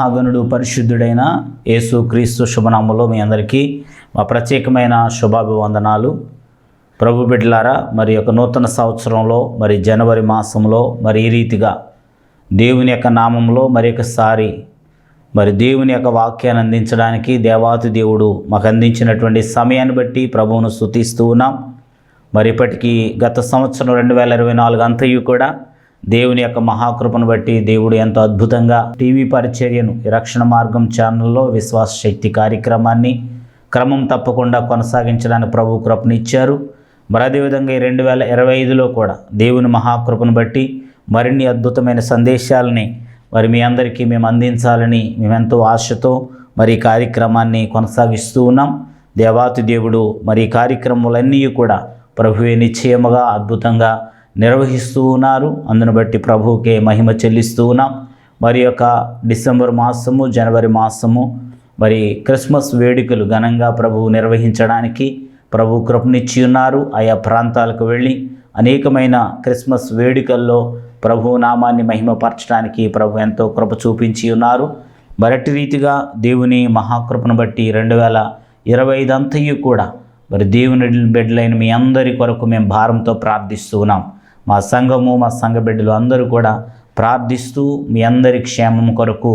మహాగణుడు పరిశుద్ధుడైన యేసు క్రీస్తు శుభనామంలో మీ అందరికీ మా ప్రత్యేకమైన శుభాభివందనాలు. ప్రభు బిడ్డలారా మరి యొక్క నూతన సంవత్సరంలో మరి జనవరి మాసంలో మరి ఈ రీతిగా దేవుని యొక్క నామంలో మరి ఒకసారి మరి దేవుని యొక్క వాక్యాన్ని అందించడానికి దేవాతి దేవుడు మాకు అందించినటువంటి సమయాన్ని బట్టి ప్రభువును స్థుతిస్తూ ఉన్నాం. మరి ఇప్పటికీ గత సంవత్సరం రెండు వేల ఇరవై నాలుగు అంతయు కూడా దేవుని యొక్క మహాకృపను బట్టి దేవుడు ఎంతో అద్భుతంగా టీవీ పరిచర్యను రక్షణ మార్గం ఛానల్లో విశ్వాస శక్తి కార్యక్రమాన్ని క్రమం తప్పకుండా కొనసాగించడానికి ప్రభు కృపనిచ్చారు. మరి అదేవిధంగా ఈ రెండు వేల ఇరవై ఐదులో కూడా దేవుని మహాకృపను బట్టి మరిన్ని అద్భుతమైన సందేశాలని మరి మీ అందరికీ మేము అందించాలని మేమెంతో ఆశతో మరి ఈ కార్యక్రమాన్ని కొనసాగిస్తూ ఉన్నాం. దేవాతి దేవుడు మరి ఈ కార్యక్రమాలన్నీ కూడా ప్రభువే నిశ్చయముగా అద్భుతంగా నిర్వహిస్తూ ఉన్నారు. అందును బట్టి ప్రభువుకే మహిమ చెల్లిస్తూ ఉన్నాం. మరి యొక్క డిసెంబర్ మాసము జనవరి మాసము మరి క్రిస్మస్ వేడుకలు ఘనంగా ప్రభువు నిర్వహించడానికి ప్రభు కృపనిచ్చి ఉన్నారు. ఆయా ప్రాంతాలకు వెళ్ళి అనేకమైన క్రిస్మస్ వేడుకల్లో ప్రభు నామాన్ని మహిమపరచడానికి ప్రభు ఎంతో కృప చూపించి ఉన్నారు. మరటి రీతిగా దేవుని మహాకృపను బట్టి రెండు వేల ఇరవై ఐదు అంతయు కూడా మరి దేవుని బిడ్డలైన మీ అందరి కొరకు మేము భారంతో ప్రార్థిస్తూ ఉన్నాం. మా సంఘము మా సంఘ బిడ్డలు అందరూ కూడా ప్రార్థిస్తూ మీ అందరి క్షేమం కొరకు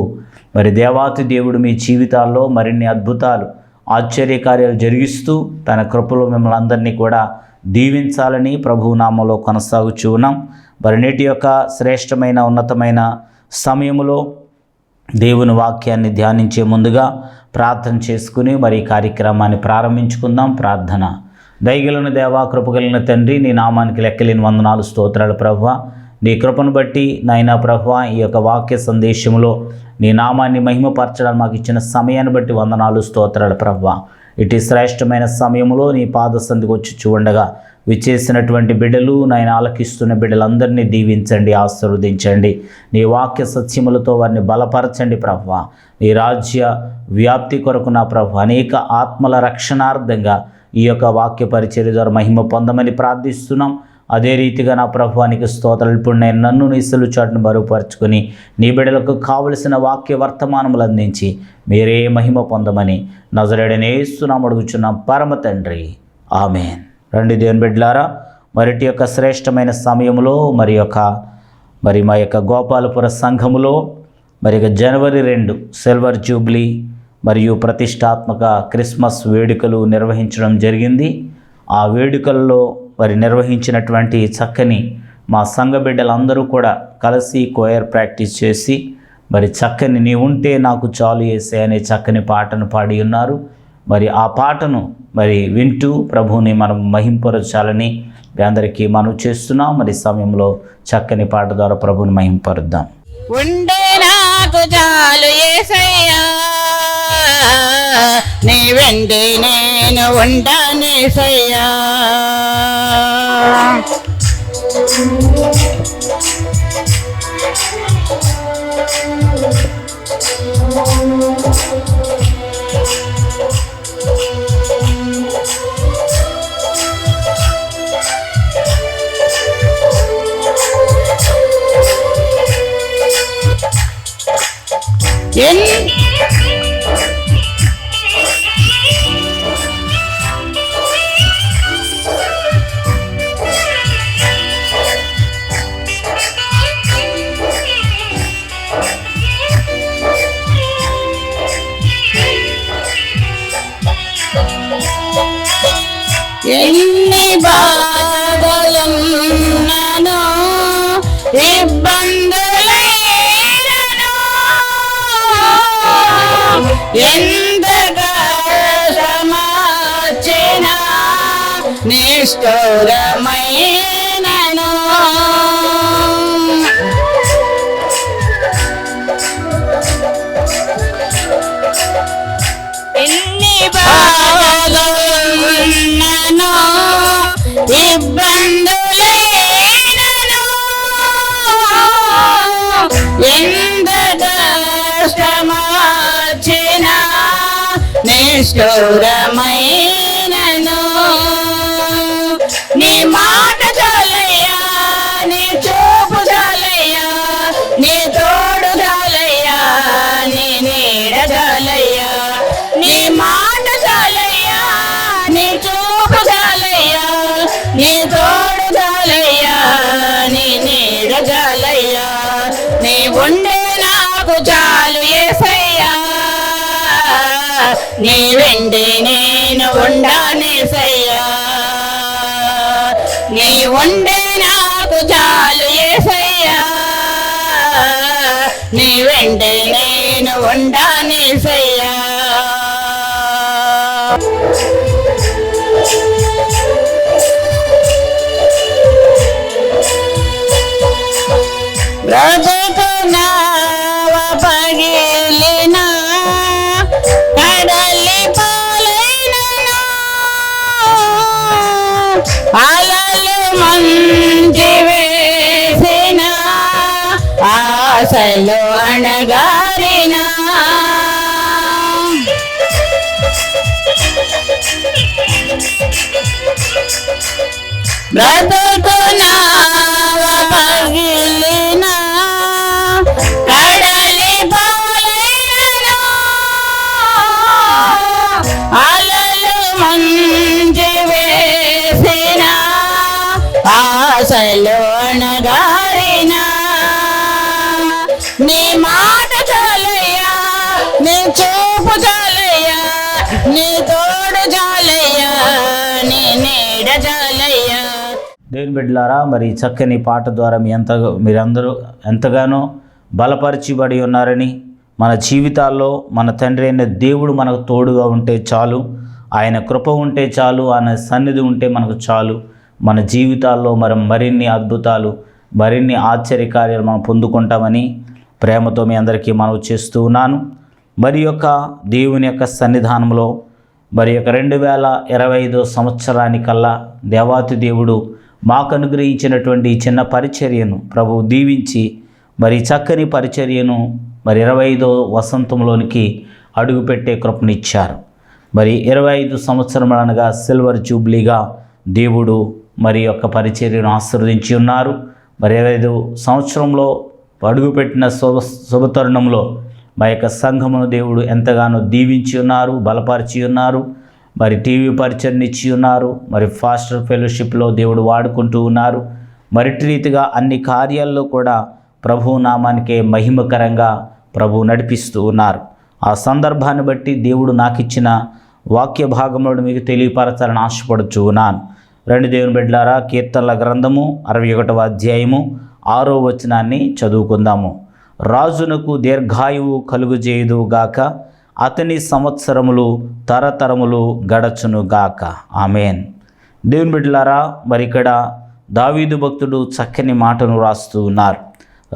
మరి దేవాతి దేవుడు మీ జీవితాల్లో మరిన్ని అద్భుతాలు ఆశ్చర్యకార్యాలు జరిగిస్తూ తన కృపలో మిమ్మల్ని అందరినీ కూడా దీవించాలని ప్రభునామంలో కొనసాగుచూ ఉన్నాం. మరి నేటి యొక్క శ్రేష్టమైన ఉన్నతమైన సమయంలో దేవుని వాక్యాన్ని ధ్యానించే ముందుగా ప్రార్థన చేసుకుని మరి కార్యక్రమాన్ని ప్రారంభించుకుందాం. ప్రార్థన. దయగలిగిన దేవా కృపగలిగిన తండ్రి నీ నామానికి లెక్కలేని వందనాలు స్తోత్రాలు ప్రభు నీ కృపను బట్టి నాయనా ప్రభు ఈ యొక్క వాక్య సందేశంలో నీ నామాన్ని మహిమపరచడానికి మాకు ఇచ్చిన సమయాన్ని బట్టి వందనాలు స్తోత్రాలు ప్రభు ఇటు శ్రేష్టమైన సమయంలో నీ పాద సంధికి వచ్చి చూడగా విచ్చేసినటువంటి బిడ్డలు నాయన ఆలకిస్తున్న బిడ్డలందరినీ దీవించండి ఆశీర్వదించండి. నీ వాక్య సత్యములతో వారిని బలపరచండి ప్రభు నీ రాజ్య వ్యాప్తి కొరకు నా ప్రభు అనేక ఆత్మల రక్షణార్థంగా ఈ యొక్క వాక్య పరిచర్య ద్వారా మహిమ పొందమని ప్రార్థిస్తున్నాం. అదే రీతిగా నా ప్రభువానికి స్తోత్రాలు. ఇప్పుడు నేను నన్ను నీసలు చాటును బరువుపరుచుకొని నీ బిడ్డలకు కావలసిన వాక్య వర్తమానములు అందించి మీరే మహిమ పొందమని నజరేడనే ఇస్తున్నాం అడుగుచున్నాం. పరమ తండ్రి. ఆమెన్. రండి దేవుని బిడ్డలారా మరిటి యొక్క శ్రేష్టమైన సమయంలో మరి యొక్క మరి మా యొక్క గోపాలపుర సంఘములో మరి యొక్క జనవరి రెండు సిల్వర్ జూబ్లీ మరియు ప్రతిష్టాత్మక క్రిస్మస్ వేడుకలు నిర్వహించడం జరిగింది. ఆ వేడుకల్లో మరి నిర్వహించినటువంటి చక్కని మా సంఘ బిడ్డలందరూ కూడా కలిసి కోయర్ ప్రాక్టీస్ చేసి మరి చక్కని నీ ఉంటే నాకు చాలు వేసే అనే చక్కని పాటను పాడి ఉన్నారు. మరి ఆ పాటను మరి వింటూ ప్రభువుని మనం మహింపరచాలని మీ అందరికీ మనం చేస్తున్నాం. మరి సమయంలో చక్కని పాట ద్వారా ప్రభుని మహింపరుద్దాం. ఉండే నాకు చాలు ఏసయ్యా నీ వెంటే నేను ఉంటానేసయ్యా ఎన్ ఎన్ని బాధలున్నను ఇబ్బందులైనను ఎంతగా శ్రమొచ్చిన నిష్ఠురమైనను నిష్ఠురమైనను నీ మాట చాలయ్యా నీ చూపు చాలయ్యా నీ తోడు చాలయ్యా నీ నీడ చాలయ్యా. నీ మాట చాలయ్యా నీ చూపు చాలయ్యా నీ తోడు చాలయ్యా నీ నీడ చాలయ్యా. నీ ఉండే నాకు చాలు నీ వెండి నేను ఉండానేసయ్యా నీ ఉండే నాకు చాలు ఏసయ్యా నీ వెండి నేను ఉండానేసయ్యా బ్రతుకు బ్రతుకు నావ కడలి పాలైనను అలలు మంచి వేసిన? ఆశలు అణగారిన నీ మాట చాలయ్యా నీ చూపు చాలయ్యా నీ తోడు చాలయ్యా నీ నీడ చాలయ్యా. దేవుని బిడ్డలారా మరి చక్కని పాట ద్వారా మీ ఎంత మీరందరూ ఎంతగానో బలపరిచిబడి ఉన్నారని మన జీవితాల్లో మన తండ్రి అయిన దేవుడు మనకు తోడుగా ఉంటే చాలు. ఆయన కృప ఉంటే చాలు. ఆయన సన్నిధి ఉంటే మనకు చాలు. మన జీవితాల్లో మరి మరిన్ని అద్భుతాలు మరిన్ని ఆశ్చర్యకార్యాలు మనం పొందుకుంటామని ప్రేమతో మీ అందరికీ మనవి చేస్తూ ఉన్నాను. మరి యొక్క దేవుని యొక్క సన్నిధానంలో మరి యొక్క రెండు వేల ఇరవై ఐదో సంవత్సరానికల్లా దేవాతి దేవుడు మాకు అనుగ్రహించినటువంటి చిన్న పరిచర్యను ప్రభువు దీవించి మరి చక్కని పరిచర్యను మరి ఇరవై ఐదో వసంతంలోనికి అడుగుపెట్టే కృపనిచ్చారు. మరి ఇరవై ఐదు సంవత్సరం అనగా సిల్వర్ జూబ్లీగా దేవుడు మరి యొక్క పరిచర్యను ఆశీర్వదించి ఉన్నారు. మరి ఇరవై ఐదు సంవత్సరంలో అడుగుపెట్టిన శుభ శుభతరుణంలో మా యొక్క సంఘమును దేవుడు ఎంతగానో దీవించి ఉన్నారు బలపరిచి ఉన్నారు. మరి టీవీ పరిచయం ఇచ్చి ఉన్నారు మరి ఫాస్టర్ ఫెలోషిప్లో దేవుడు వాడుకుంటూ ఉన్నారు. మరిటి రీతిగా అన్ని కార్యాల్లో కూడా ప్రభు నామానికే మహిమకరంగా ప్రభు నడిపిస్తూ ఉన్నారు. ఆ సందర్భాన్ని బట్టి దేవుడు నాకు ఇచ్చిన వాక్య భాగంలో మీకు తెలియపరచాలని ఆశపడుచు ఉన్నాను. రెండు దేవుని బిడ్డలారా కీర్తనల గ్రంథము అరవై ఒకటవ అధ్యాయము ఆరో వచనాన్ని చదువుకుందాము. రాజునకు దీర్ఘాయువు కలుగుజేయుదు గాక అతని సంవత్సరములు తరతరములు గడచును గాక. ఆమెన్. దేవుని బిడ్డలారా మరి ఇక్కడ దావీదు భక్తుడు చక్కని మాటను రాస్తూ ఉన్నారు.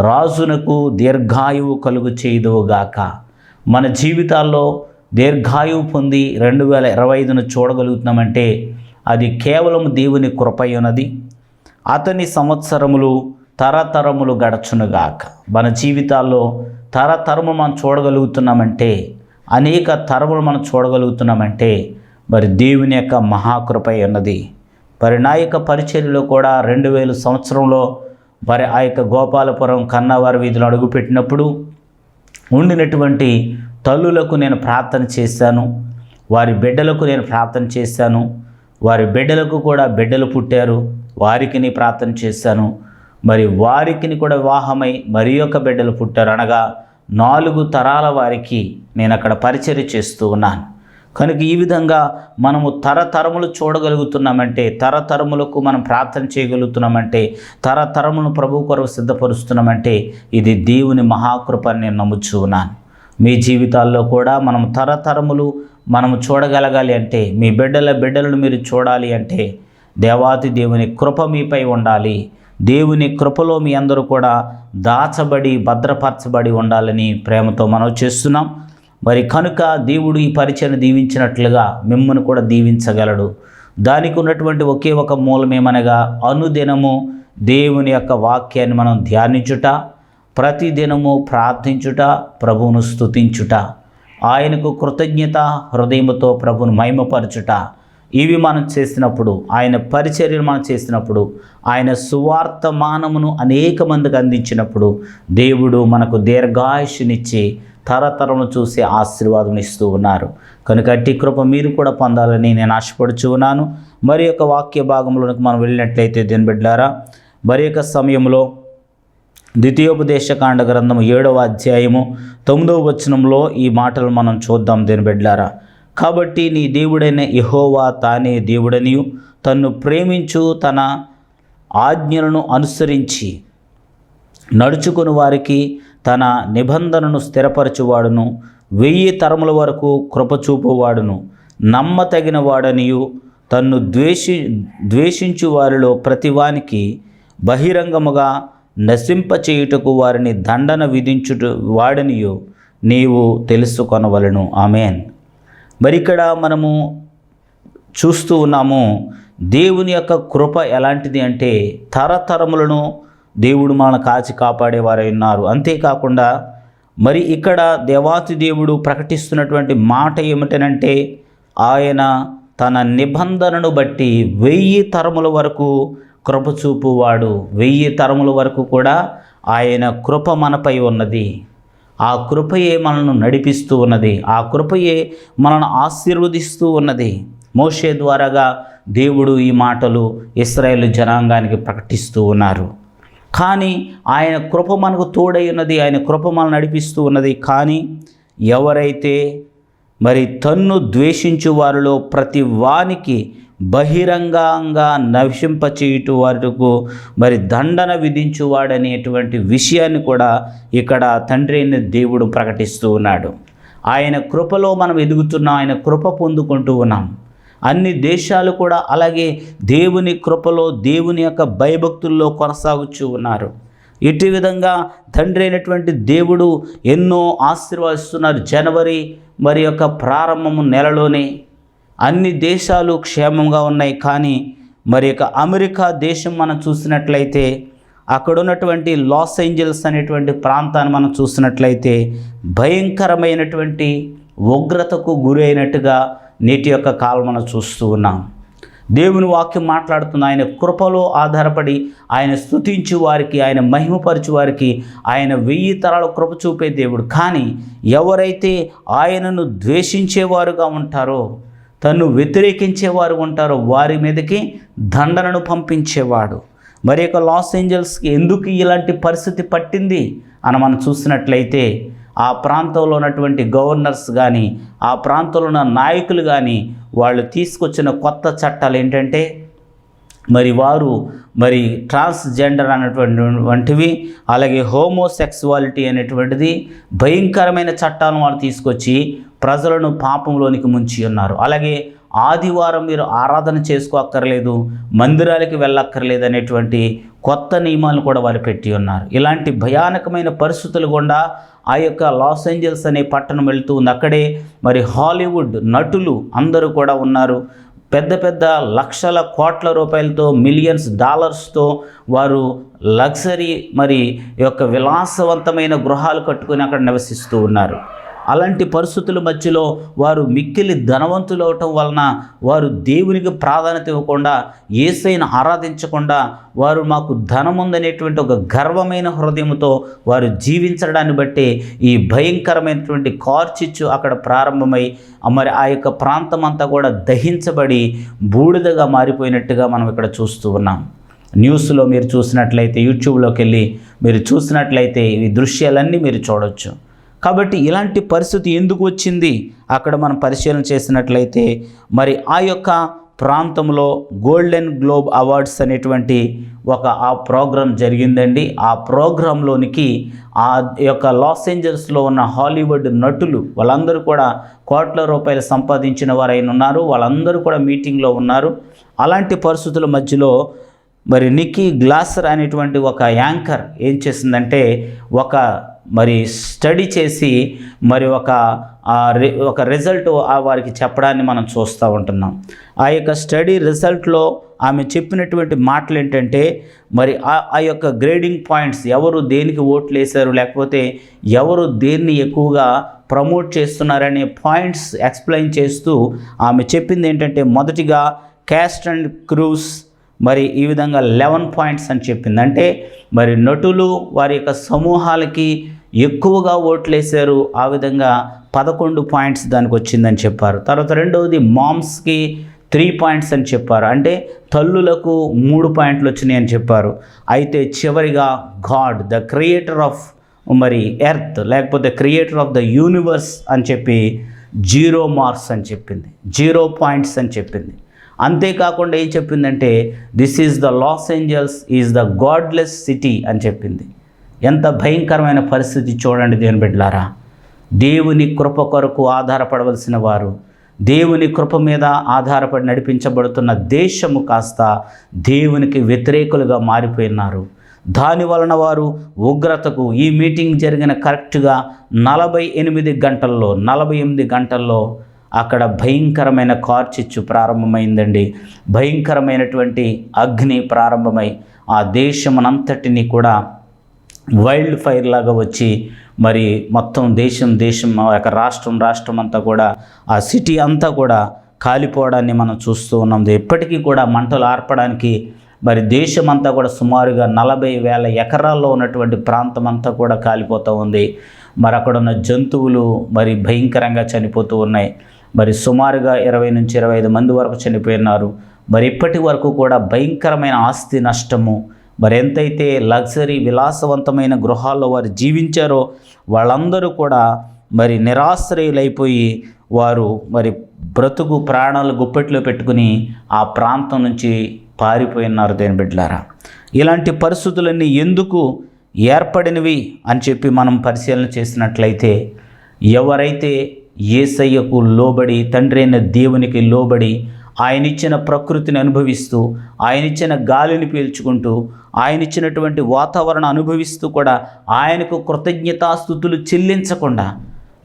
రాజునకు దీర్ఘాయువు కలుగు గాక. మన జీవితాల్లో దీర్ఘాయువు పొంది రెండు వేల ఇరవై ఐదును చూడగలుగుతున్నామంటే అది కేవలం దేవుని కృపయున్నది అతని సంవత్సరములు తరతరములు గడచునుగాక మన జీవితాల్లో తరతరము మనం చూడగలుగుతున్నామంటే అనేక తరములు మనం చూడగలుగుతున్నామంటే మరి దేవుని యొక్క మహాకృపై ఉన్నది. మరి నా యొక్క పరిచర్యలో కూడా రెండు వేల సంవత్సరంలో మరి ఆ యొక్క గోపాలపురం కన్నవారి వీధిలో అడుగుపెట్టినప్పుడు ఉండినటువంటి తల్లులకు నేను ప్రార్థన చేశాను వారి బిడ్డలకు నేను ప్రార్థన చేశాను వారి బిడ్డలకు కూడా బిడ్డలు పుట్టారు వారికి ప్రార్థన చేశాను. మరి వారికి కూడా వివాహమై మరి యొక్క బిడ్డలు పుట్టారు అనగా నాలుగు తరాల వారికి నేను అక్కడ పరిచర్య చేస్తూ ఉన్నాను. కనుక ఈ విధంగా మనము తరతరములు చూడగలుగుతున్నామంటే తరతరములకు మనం ప్రార్థన చేయగలుగుతున్నామంటే తరతరములను ప్రభు కొరకు సిద్ధపరుస్తున్నామంటే ఇది దేవుని మహాకృపని నేను నమ్ముచు ఉన్నాను. మీ జీవితాల్లో కూడా మనం తరతరములు మనము చూడగలగాలి అంటే మీ బిడ్డల బిడ్డలను మీరు చూడాలి అంటే దేవాతి దేవుని కృప మీపై ఉండాలి. దేవుని కృపలో మీ అందరూ కూడా దాచబడి భద్రపరచబడి ఉండాలని ప్రేమతో మనం చేస్తున్నాం. మరి కనుక దేవుడు ఈ పరిచయను దీవించినట్లుగా మిమ్మల్ని కూడా దీవించగలడు. దానికి ఉన్నటువంటి ఒకే ఒక మూలమేమనగా అనుదినము దేవుని యొక్క వాక్యాన్ని మనం ధ్యానించుట ప్రతిదినము ప్రార్థించుట ప్రభువును స్తుతించుట ఆయనకు కృతజ్ఞత హృదయముతో ప్రభును మహిమపరచుట ఇవి మనం చేసినప్పుడు ఆయన పరిచర్యలు మనం చేసినప్పుడు ఆయన సువార్తమానమును అనేక మందికి అందించినప్పుడు దేవుడు మనకు దీర్ఘాయుషునిచ్చి తరతరము చూసే ఆశీర్వాదం ఇస్తూ ఉన్నారు. కనుక అట్టి కృప మీరు కూడా పొందాలని నేను ఆశపడుచు ఉన్నాను. మరి యొక్క వాక్య భాగంలోనికి మనం వెళ్ళినట్లయితే దీని బిడ్డారా మరి యొక్క సమయంలో ద్వితీయోపదేశకాండ గ్రంథము ఏడవ అధ్యాయము తొమ్మిదవ వచనంలో ఈ మాటలు మనం చూద్దాం దీని బిడ్డారా. కాబట్టి నీ దేవుడైన యహోవా తానే దేవుడనియు. తన్ను ప్రేమించు తన ఆజ్ఞలను అనుసరించి నడుచుకుని వారికి తన నిబంధనను స్థిరపరచువాడును. వెయ్యి తరముల వరకు కృపచూపువాడును నమ్మతగిన వాడనియు. తన్ను ద్వేషి ద్వేషించు వారిలో ప్రతివానికి బహిరంగముగా నశింపచేయుటకు వారిని దండన విధించుట వాడనియు. నీవు తెలుసుకొనవలను. ఆమెన్. మరి ఇక్కడ మనము చూస్తూ ఉన్నాము దేవుని యొక్క కృప ఎలాంటిది అంటే తరతరములను దేవుడు మన కాచి కాపాడేవారై ఉన్నారు. అంతేకాకుండా మరి ఇక్కడ దేవాతి దేవుడు ప్రకటిస్తున్నటువంటి మాట ఏమిటనంటే ఆయన తన నిబంధనను బట్టి వెయ్యి తరముల వరకు కృప చూపువాడు వెయ్యి తరముల వరకు కూడా ఆయన కృప మనపై ఉన్నది. ఆ కృపయే మనల్ని నడిపిస్తూ ఉన్నది. ఆ కృపయే మనల్ని ఆశీర్వదిస్తూ ఉన్నది. మోషే ద్వారాగా దేవుడు ఈ మాటలు ఇస్రాయేల్ జనాంగానికి ప్రకటిస్తూ ఉన్నారు. కానీ ఆయన కృప మనకు తోడై ఉన్నది. ఆయన కృప మనల్ని నడిపిస్తూ ఉన్నది. కానీ ఎవరైతే మరి తన్ను ద్వేషించు వారిలో ప్రతి వానికి బహిరంగంగా నశింపచేయుట వరకు మరి దండన విధించువాడనేటువంటి విషయాన్ని కూడా ఇక్కడ తండ్రి అయిన దేవుడు ప్రకటిస్తూ ఉన్నాడు. ఆయన కృపలో మనం ఎదుగుతున్నాం ఆయన కృప పొందుకుంటూ ఉన్నాం. అన్ని దేశాలు కూడా అలాగే దేవుని కృపలో దేవుని యొక్క భయభక్తుల్లో కొనసాగుతూ ఉన్నారు. ఇటు విధంగా తండ్రి అయినటువంటి దేవుడు ఎన్నో ఆశీర్వదిస్తున్నారు. జనవరి మరి యొక్క ప్రారంభము నెలలోనే అన్ని దేశాలు క్షేమంగా ఉన్నాయి. కానీ మరి యొక్క అమెరికా దేశం మనం చూసినట్లయితే అక్కడ ఉన్నటువంటి లాస్ ఏంజల్స్ అనేటువంటి ప్రాంతాన్ని మనం చూసినట్లయితే భయంకరమైనటువంటి ఉగ్రతకు గురైనట్టుగా నేటి యొక్క కాలం మనం చూస్తూ ఉన్నాం. దేవుని వాక్యం మాట్లాడుతున్న ఆయన కృపలో ఆధారపడి ఆయన స్థుతించు వారికి ఆయన మహిమపరచు వారికి ఆయన వెయ్యి తరాల కృప చూపే దేవుడు. కానీ ఎవరైతే ఆయనను ద్వేషించేవారుగా ఉంటారో తను వ్యతిరేకించేవారు ఉంటారు వారి మీదకి దండనను పంపించేవాడు. మరి యొక్క లాస్ ఏంజల్స్కి ఎందుకు ఇలాంటి పరిస్థితి పట్టింది? అని మనం చూసినట్లయితే ఆ ప్రాంతంలో ఉన్నటువంటి గవర్నర్స్ కానీ ఆ ప్రాంతంలో ఉన్న నాయకులు కానీ వాళ్ళు తీసుకొచ్చిన కొత్త చట్టాలు ఏంటంటే మరి వారు మరి ట్రాన్స్జెండర్ అనేటువంటి వంటివి అలాగే హోమోసెక్సువాలిటీ అనేటువంటిది భయంకరమైన చట్టాలను వారు తీసుకొచ్చి ప్రజలను పాపంలోనికి ముంచి ఉన్నారు. అలాగే ఆదివారం మీరు ఆరాధన చేసుకోక్కర్లేదు మందిరాలకి వెళ్ళక్కర్లేదు అనేటువంటి కొత్త నియమాలను కూడా వారు పెట్టి ఉన్నారు. ఇలాంటి భయానకమైన పరిస్థితులు గుండా ఆ యొక్క లాస్ ఏంజల్స్ అనే పట్టణం వెళ్తూ ఉంది. అక్కడే మరి హాలీవుడ్ నటులు అందరూ కూడా ఉన్నారు. పెద్ద పెద్ద లక్షల కోట్ల రూపాయలతో మిలియన్స్ డాలర్స్తో వారు లగ్జరీ మరి యొక్క విలాసవంతమైన గృహాలు కట్టుకొని అక్కడ నివసిస్తూ ఉన్నారు. అలాంటి పరిస్థితుల మధ్యలో వారు మిక్కిలి ధనవంతులు అవటం వలన వారు దేవునికి ప్రాధాన్యత ఇవ్వకుండా ఏసైను ఆరాధించకుండా వారు మాకు ధనం ఉందనేటువంటి ఒక గర్వమైన హృదయంతో వారు జీవించడాన్ని బట్టి ఈ భయంకరమైనటువంటి కార్చిచ్చు అక్కడ ప్రారంభమై మరి ఆ యొక్క ప్రాంతం అంతా కూడా దహించబడి బూడిదగా మారిపోయినట్టుగా మనం ఇక్కడ చూస్తూ ఉన్నాం. న్యూస్లో మీరు చూసినట్లయితే యూట్యూబ్లోకి వెళ్ళి మీరు చూసినట్లయితే ఈ దృశ్యాలన్నీ మీరు చూడొచ్చు. కాబట్టి ఇలాంటి పరిస్థితి ఎందుకు వచ్చింది? అక్కడ మనం పరిశీలన చేసినట్లయితే మరి ఆ యొక్క ప్రాంతంలో గోల్డెన్ గ్లోబ్ అవార్డ్స్ అనేటువంటి ఒక ఆ ప్రోగ్రాం జరిగిందండి. ఆ ప్రోగ్రాంలోనికి ఆ యొక్క లాస్ ఏంజల్స్లో ఉన్న హాలీవుడ్ నటులు వాళ్ళందరూ కూడా కోట్ల రూపాయలు సంపాదించిన వారైన ఉన్నారు. వాళ్ళందరూ కూడా మీటింగ్లో ఉన్నారు. అలాంటి పరిస్థితుల మధ్యలో మరి నిక్కీ గ్లాసర్ అనేటువంటి ఒక యాంకర్ ఏం చేసిందంటే ఒక మరి స్టడీ చేసి మరి ఒక రి- ఒక రిజల్ట్ ఆ వారికి చెప్పడాన్ని మనం చూస్తూ ఉంటున్నాం. ఆ యొక్క స్టడీ రిజల్ట్లో ఆమె చెప్పినటువంటి మాటలు ఏంటంటే మరి ఆ ఆ యొక్క గ్రేడింగ్ పాయింట్స్ ఎవరు దేనికి ఓట్లు వేశారు లేకపోతే ఎవరు దేన్ని ఎక్కువగా ప్రమోట్ చేస్తున్నారనే పాయింట్స్ ఎక్స్ప్లెయిన్ చేస్తూ ఆమె చెప్పింది ఏంటంటే మొదటిగా క్యాస్ట్ అండ్ క్రూస్ మరి ఈ విధంగా లెవెన్ పాయింట్స్ అని చెప్పింది. అంటే మరి నటులు వారి యొక్క సమూహాలకి ఎక్కువగా ఓట్లేశారు. ఆ విధంగా పదకొండు పాయింట్స్ దానికి వచ్చిందని చెప్పారు. తర్వాత రెండవది మామ్స్కి త్రీ పాయింట్స్ అని చెప్పారు. అంటే తల్లులకు మూడు పాయింట్లు వచ్చినాయి అని చెప్పారు. అయితే చివరిగా గాడ్ ద క్రియేటర్ ఆఫ్ మరి ఎర్త్ లేకపోతే క్రియేటర్ ఆఫ్ ద యూనివర్స్ అని చెప్పి జీరో మార్క్స్ అని చెప్పింది. జీరో పాయింట్స్ అని చెప్పింది. అంతేకాకుండా ఏం చెప్పిందంటే this is the Los Angeles is the godless city అని చెప్పింది. ఎంత భయంకరమైన పరిస్థితి చూడండి దేని బిడ్డలారా. దేవుని కృప కొరకు ఆధారపడవలసిన వారు దేవుని కృప మీద ఆధారపడి నడిపించబడుతున్న దేశము కాస్త దేవునికి వ్యతిరేకులుగా మారిపోయినారు. దాని వలన వారు ఉగ్రతకు ఈ మీటింగ్ జరిగిన కరెక్ట్గా నలభై ఎనిమిది గంటల్లో నలభై ఎనిమిది గంటల్లో అక్కడ భయంకరమైన కార్చిచ్చు ప్రారంభమైందండి. భయంకరమైనటువంటి అగ్ని ప్రారంభమై ఆ దేశమునంతటిని కూడా వైల్డ్ ఫైర్ లాగా వచ్చి మరి మొత్తం దేశం దేశం ఆ యొక్క రాష్ట్రం రాష్ట్రం అంతా కూడా ఆ సిటీ అంతా కూడా కాలిపోవడాన్ని మనం చూస్తూ ఉన్నాం. ఎప్పటికీ కూడా మంటలు ఆర్పడానికి మరి దేశమంతా కూడా సుమారుగా నలభై వేల ఎకరాల్లో ఉన్నటువంటి ప్రాంతం అంతా కూడా కాలిపోతూ ఉంది. మరి అక్కడ ఉన్న జంతువులు మరి భయంకరంగా చనిపోతూ ఉన్నాయి. మరి సుమారుగా ఇరవై నుంచి ఇరవై ఐదు మంది వరకు చనిపోయినారు. మరి ఇప్పటి వరకు కూడా భయంకరమైన ఆస్తి నష్టము. మరి ఎంతైతే లగ్జరీ విలాసవంతమైన గృహాల్లో వారు జీవించారో వాళ్ళందరూ కూడా మరి నిరాశ్రయులైపోయి వారు మరి బ్రతుకు ప్రాణాలు గుప్పెట్లో పెట్టుకుని ఆ ప్రాంతం నుంచి పారిపోయినారు దేని బిడ్డలారా. ఇలాంటి పరిస్థితులన్నీ ఎందుకు ఏర్పడినవి అని చెప్పి మనం పరిశీలన చేసినట్లయితే ఎవరైతే ఏసయ్యకు లోబడి తండ్రి అయిన దేవునికి లోబడి ఆయన ఇచ్చిన ప్రకృతిని అనుభవిస్తూ ఆయన ఇచ్చిన గాలిని పీల్చుకుంటూ ఆయన ఇచ్చినటువంటి వాతావరణం అనుభవిస్తూ కూడా ఆయనకు కృతజ్ఞతాస్థుతులు చెల్లించకుండా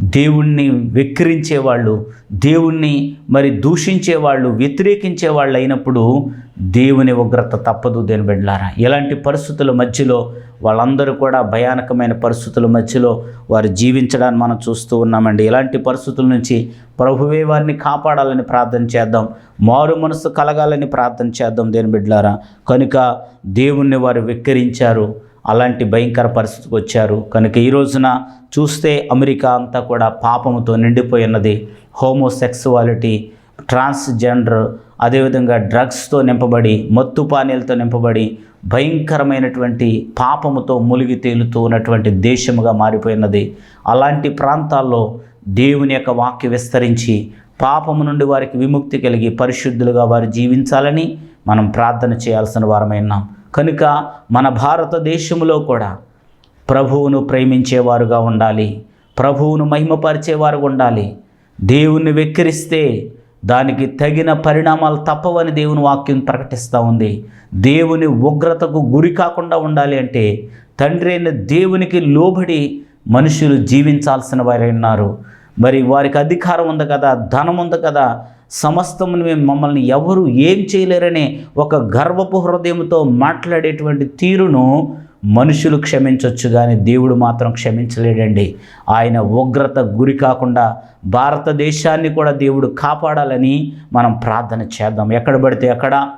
దేవుణ్ణి వెక్కిరించేవాళ్ళు దేవుణ్ణి మరి దూషించేవాళ్ళు వ్యతిరేకించేవాళ్ళు అయినప్పుడు దేవుని ఉగ్రత తప్పదు దేని బిడ్డలారా. ఇలాంటి పరిస్థితుల మధ్యలో వాళ్ళందరూ కూడా భయానకమైన పరిస్థితుల మధ్యలో వారు జీవించడాన్ని మనం చూస్తూ ఉన్నామండి. ఇలాంటి పరిస్థితుల నుంచి ప్రభువే వారిని కాపాడాలని ప్రార్థన చేద్దాం. మారు మనసు కలగాలని ప్రార్థన చేద్దాం దేని బిడ్డలారా. కనుక దేవుణ్ణి వారు వెక్కిరించారు. అలాంటి భయంకర పరిస్థితికి వచ్చారు. కనుక ఈ రోజున చూస్తే అమెరికా అంతా కూడా పాపముతో నిండిపోయి ఉన్నది హోమోసెక్సువాలిటీ ట్రాన్స్జెండర్ అదేవిధంగా డ్రగ్స్తో నింపబడి మత్తు పానీయాలతో నింపబడి భయంకరమైనటువంటి పాపముతో ములిగి తేలుతూ ఉన్నటువంటి దేశముగా మారిపోయినది. అలాంటి ప్రాంతాల్లో దేవుని యొక్క వాక్య విస్తరించి పాపము నుండి వారికి విముక్తి కలిగి పరిశుద్ధులుగా వారు జీవించాలని మనం ప్రార్థన చేయాల్సిన వారమైనాం కనుక మన భారతదేశంలో కూడా ప్రభువును ప్రేమించేవారుగా ఉండాలి ప్రభువును మహిమపరిచేవారుగా ఉండాలి. దేవుణ్ణి వెక్కిరిస్తే దానికి తగిన పరిణామాలు తప్పవని దేవుని వాక్యం ప్రకటిస్తూ ఉంది. దేవుని ఉగ్రతకు గురి కాకుండా ఉండాలి అంటే తండ్రి అయిన దేవునికి లోబడి మనుషులు జీవించాల్సిన వారు ఉన్నారు మరి వారికి అధికారం ఉంది కదా ధనం ఉంది కదా సమస్తమును మేము మమ్మల్ని ఎవరు ఏం చేయలేరనే ఒక గర్వపు హృదయంతో మాట్లాడేటువంటి తీరును మనుషులు క్షమించవచ్చు కానీ దేవుడు మాత్రం క్షమించలేడండి. ఆయన ఉగ్రత గురి కాకుండా భారతదేశాన్ని కూడా దేవుడు కాపాడాలని మనం ప్రార్థన చేద్దాం. ఎక్కడ పడితే అక్కడ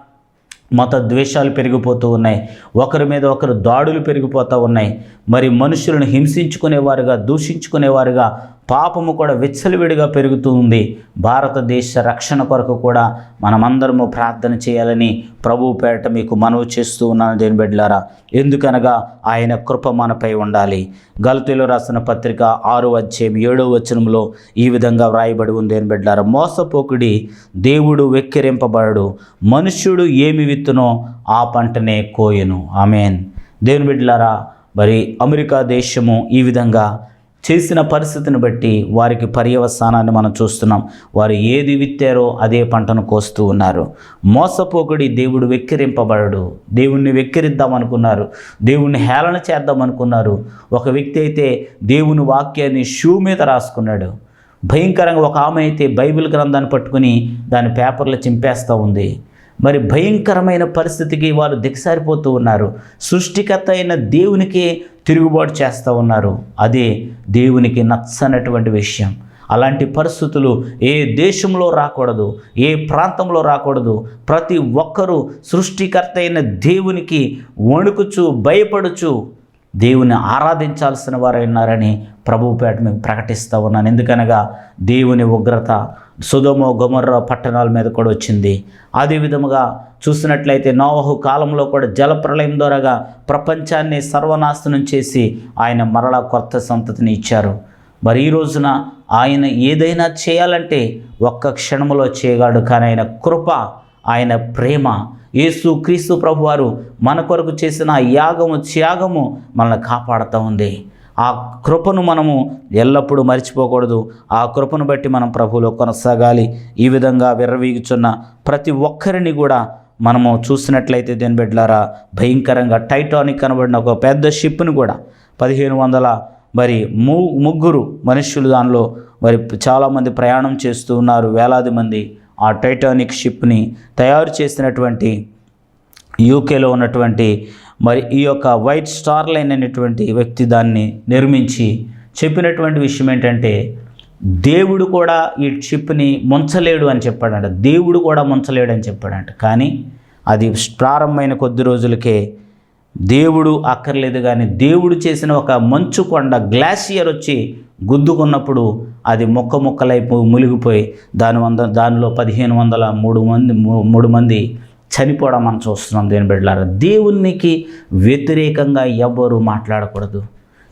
మత ద్వేషాలు పెరిగిపోతూ ఉన్నాయి. ఒకరి మీద ఒకరు దాడులు పెరిగిపోతూ ఉన్నాయి. మరి మనుషులను హింసించుకునేవారుగా దూషించుకునేవారుగా పాపము కూడా విచ్చలవిడిగా పెరుగుతూ ఉంది. భారతదేశ రక్షణ కొరకు కూడా మనమందరము ప్రార్థన చేయాలని ప్రభు పేట మీకు మనవి చేస్తూ ఉన్నాను దేని బిడ్డలారా. ఎందుకనగా ఆయన కృప మనపై ఉండాలి. గలతీలో రాసిన పత్రిక ఆరు అధ్యాయం ఏడో వచనంలో ఈ విధంగా వ్రాయబడి ఉంది దేని బిడ్డలారా. మోసపోకుడి దేవుడు వెక్కిరింపబడడు. మనుష్యుడు ఏమి విత్తునో ఆ పంటనే కోయను. ఆమెన్. దేవుని బిడ్డలారా మరి అమెరికా దేశము ఈ విధంగా చేసిన పరిస్థితిని బట్టి వారికి పర్యవస్థానాన్ని మనం చూస్తున్నాం. వారు ఏది విత్తారో అదే పంటను కోస్తూ ఉన్నారు. మోసపోకుడి దేవుడు వెక్కిరింపబడడు. దేవుణ్ణి వెక్కిరిద్దాం అనుకున్నారు. దేవుణ్ణి హేళన చేద్దాం అనుకున్నారు. ఒక వ్యక్తి అయితే దేవుని వాక్యాన్ని షూ మీద రాసుకున్నాడు. భయంకరంగా ఒక ఆమె అయితే బైబిల్ గ్రంథాన్ని పట్టుకుని దాని పేపర్లు చింపేస్తూ ఉంది. మరి భయంకరమైన పరిస్థితికి వారు దిగసారిపోతూ ఉన్నారు. సృష్టికర్త అయిన దేవునికి తిరుగుబాటు చేస్తూ ఉన్నారు. అదే దేవునికి నచ్చనటువంటి విషయం. అలాంటి పరిస్థితులు ఏ దేశంలో రాకూడదు ఏ ప్రాంతంలో రాకూడదు. ప్రతి ఒక్కరూ సృష్టికర్త అయిన దేవునికి వణుకుచు భయపడుచు దేవుని ఆరాధించాల్సిన వారు ఉన్నారని ప్రభుపేట మేము ప్రకటిస్తూ ఉన్నాను. ఎందుకనగా దేవుని ఉగ్రత సుధమో గొమర్ర పట్టణాల మీద కూడా వచ్చింది. అదే విధముగా చూసినట్లయితే నోవహు కాలంలో కూడా జలప్రలయం ద్వారాగా ప్రపంచాన్ని సర్వనాశనం చేసి ఆయన మరలా కొత్త సంతతిని ఇచ్చారు. మరి ఈ రోజున ఆయన ఏదైనా చేయాలంటే ఒక్క క్షణంలో చేయగాడు కానీ ఆయన కృప ఆయన ప్రేమ యేసు క్రీస్తు ప్రభువారు మన కొరకు చేసిన యాగము త్యాగము మనల్ని కాపాడుతూ ఉంది. ఆ కృపను మనము ఎల్లప్పుడూ మర్చిపోకూడదు. ఆ కృపను బట్టి మనం ప్రభువులో కొనసాగాలి. ఈ విధంగా విర్రవీగుచున్న ప్రతి ఒక్కరిని కూడా మనము చూసినట్లయితే దేని బిడ్డలారా భయంకరంగా టైటానిక్ కనబడిన ఒక పెద్ద షిప్ను కూడా పదిహేను వందల మరి ము ముగ్గురు మనుషులు దానిలో మరి చాలామంది ప్రయాణం చేస్తూ ఉన్నారు. వేలాది మంది ఆ టైటానిక్ షిప్ని తయారు చేసినటువంటి యూకేలో ఉన్నటువంటి మరి ఈ యొక్క వైట్ స్టార్ లైన్ అనేటువంటి వ్యక్తి దాన్ని నిర్మించి చెప్పినటువంటి విషయం ఏంటంటే దేవుడు కూడా ఈ చిప్ని ముంచలేడు అని చెప్పాడంట. దేవుడు కూడా ముంచలేడు అని చెప్పాడంట. కానీ అది ప్రారంభమైన కొద్ది రోజులకే దేవుడు అక్కర్లేదు కానీ దేవుడు చేసిన ఒక మంచు కొండ గ్లాసియర్ వచ్చి గుద్దుకున్నప్పుడు అది మొక్క మొక్కలైపో మునిగిపోయి దాని వంద దానిలో పదిహేను వందల మూడు మంది మూడు మంది చనిపోవడం మనం చూస్తున్నాం దేని బిడ్డలారా. దేవునికి వ్యతిరేకంగా ఎవ్వరూ మాట్లాడకూడదు.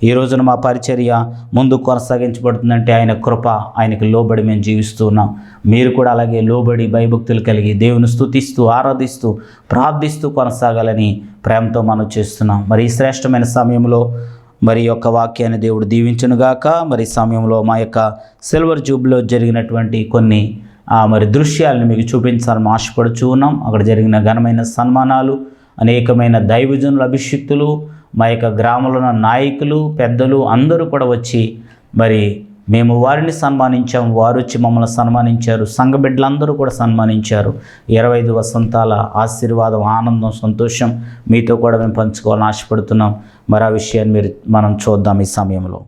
ఈ రోజున మా పరిచర్య ముందు కొనసాగించబడుతుందంటే ఆయన కృప ఆయనకి లోబడి మేము జీవిస్తూ ఉన్నాం. మీరు కూడా అలాగే లోబడి భయభక్తులు కలిగి దేవుని స్థుతిస్తూ ఆరాధిస్తూ ప్రార్థిస్తూ కొనసాగాలని ప్రేమతో మనం చేస్తున్నాం. మరి ఈ శ్రేష్టమైన సమయంలో మరి యొక్క వాక్యాన్ని దేవుడు దీవించునుగాక. మరి సమయంలో మా యొక్క సిల్వర్ జూబ్లో జరిగినటువంటి కొన్ని మరి దృశ్యాలను మీకు చూపించాలని ఆశపడుచు ఉన్నాం. అక్కడ జరిగిన ఘనమైన సన్మానాలు అనేకమైన దైవజనుల అభిషిక్తులు మా యొక్క గ్రామంలో ఉన్న నాయకులు పెద్దలు అందరూ కూడా వచ్చి మరి మేము వారిని సన్మానించాము వారు వచ్చి మమ్మల్ని సన్మానించారు. సంఘ బిడ్డలందరూ కూడా సన్మానించారు. ఇరవై ఐదు వసంతాల ఆశీర్వాదం ఆనందం సంతోషం మీతో కూడా మేము పంచుకోవాలని ఆశపడుతున్నాం. మరి ఆ విషయాన్ని మీరు మనం చూద్దాం ఈ సమయంలో.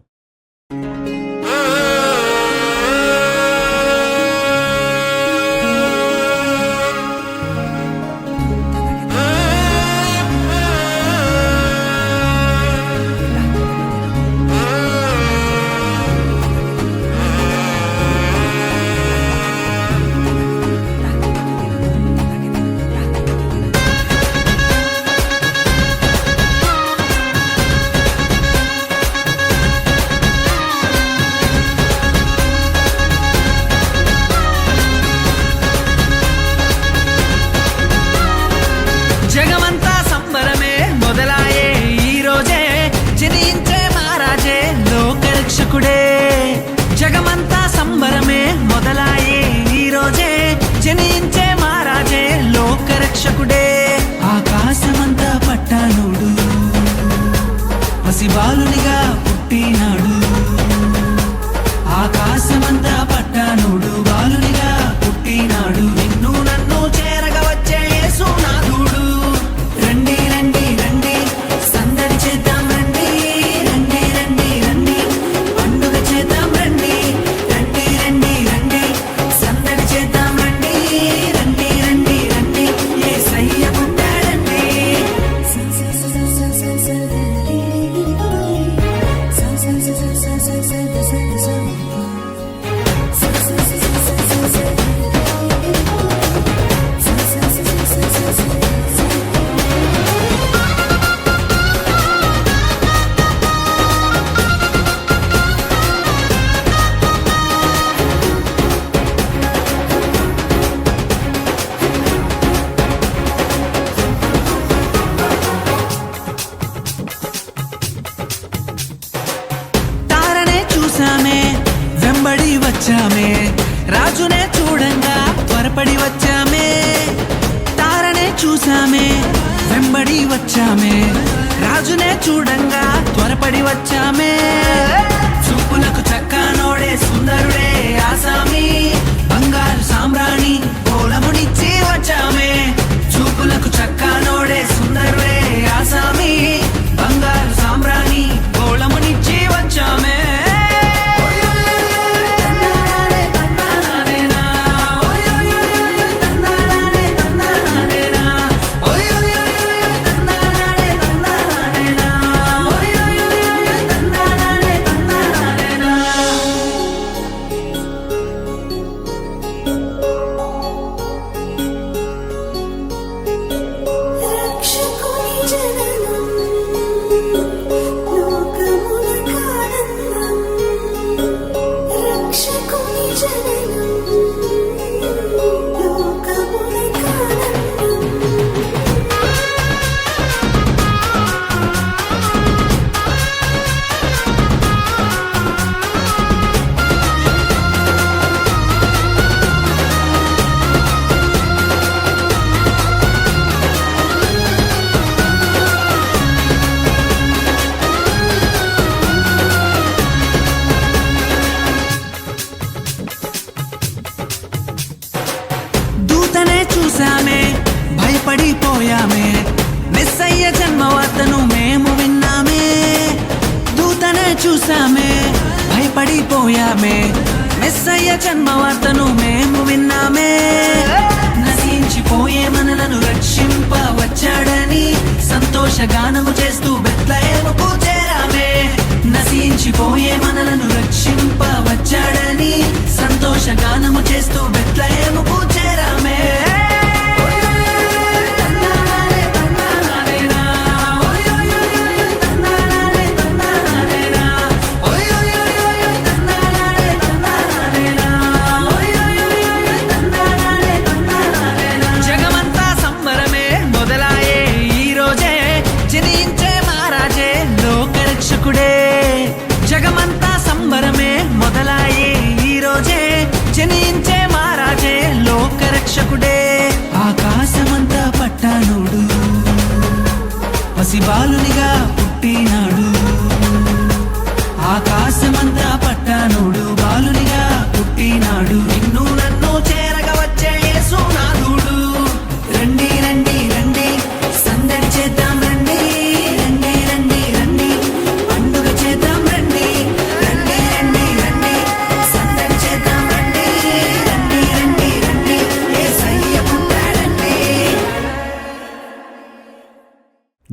పసిబాలునిగా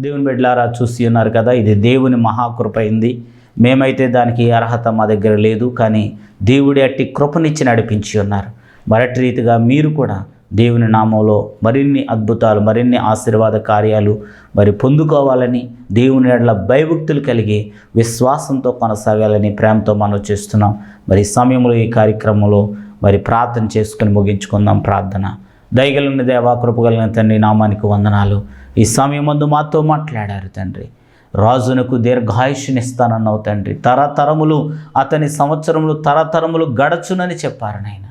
దేవుని బిడ్డలారా చూసి ఉన్నారు కదా ఇది దేవుని మహాకృపైంది మేమైతే దానికి అర్హత మా దగ్గర లేదు కానీ దేవుడి అట్టి కృపనిచ్చి నడిపించి ఉన్నారు. మరటి రీతిగా మీరు కూడా దేవుని నామంలో మరిన్ని అద్భుతాలు మరిన్ని ఆశీర్వాద కార్యాలు మరి పొందుకోవాలని దేవుని ఎడల భయభక్తులు కలిగి విశ్వాసంతో కొనసాగాలని ప్రేమతో మనం చేస్తున్నాం. మరి సమయంలో ఈ కార్యక్రమంలో మరి ప్రార్థన చేసుకుని ముగించుకుందాం ప్రార్థన. దయగలిగిన దేవా కృపగలిగిన తండ్రి నామానికి వందనాలు. ఈ సమయం ముందు మాతో మాట్లాడారు తండ్రి. రాజునకు దీర్ఘాయుష్నిస్తానన్నావు తండ్రి. తరతరములు అతని సంవత్సరములు తరతరములు గడచునని చెప్పారు నాయన.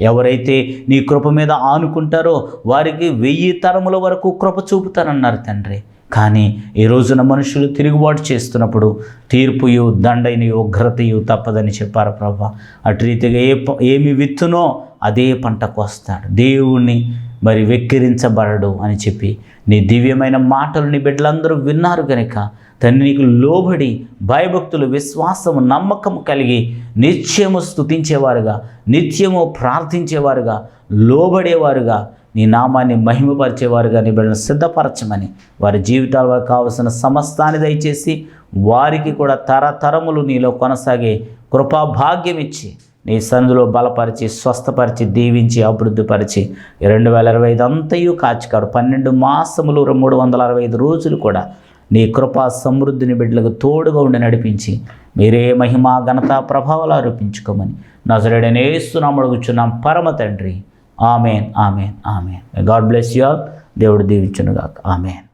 ఎవరైతే నీ కృప మీద ఆనుకుంటారో వారికి వెయ్యి తరముల వరకు కృప చూపుతానన్నారు తండ్రి. కానీ ఈ రోజున మనుషులు తిరుగుబాటు చేస్తున్నప్పుడు తీర్పుయు దండైనయు ఉగ్రతయు తప్పదని చెప్పారు ప్రభా. అటు రీతిగా ఏ ప- ఏమి విత్తునో అదే పంటకు వస్తాడు. దేవుణ్ణి మరి వెక్కిరించబడడు అని చెప్పి నీ దివ్యమైన మాటలు నీ బిడ్డలందరూ విన్నారు కనుక తండ్రి నీకు లోబడి భయభక్తులు విశ్వాసము నమ్మకము కలిగి నిత్యము స్తుతించేవారుగా నిత్యము ప్రార్థించేవారుగా లోబడేవారుగా నీ నామాన్ని మహిమపరిచేవారుగా నీ బిడ్డను సిద్ధపరచమని వారి జీవితాల వారికి కావలసిన సమస్తాన్ని దయచేసి వారికి కూడా తరతరములు నీలో కొనసాగే కృపాభాగ్యం ఇచ్చి నీ సందులో బలపరిచి స్వస్థపరిచి దీవించి అభివృద్ధిపరిచి రెండు వేల ఇరవై ఐదు అంతయు కాచికాడు పన్నెండు మాసములు మూడు వందల అరవై ఐదు రోజులు కూడా నీ కృపా సమృద్ధిని బిడ్డలకు తోడుగా ఉండి నడిపించి మీరే మహిమ ఘనత ప్రభావాలు ఆరోపించుకోమని నజరడనేస్తున్నాము అడుగుచున్నాం. పరమ తండ్రి. Amen amen amen. God bless you all దేవుడు దీవించునుగాక. ఆమెన్.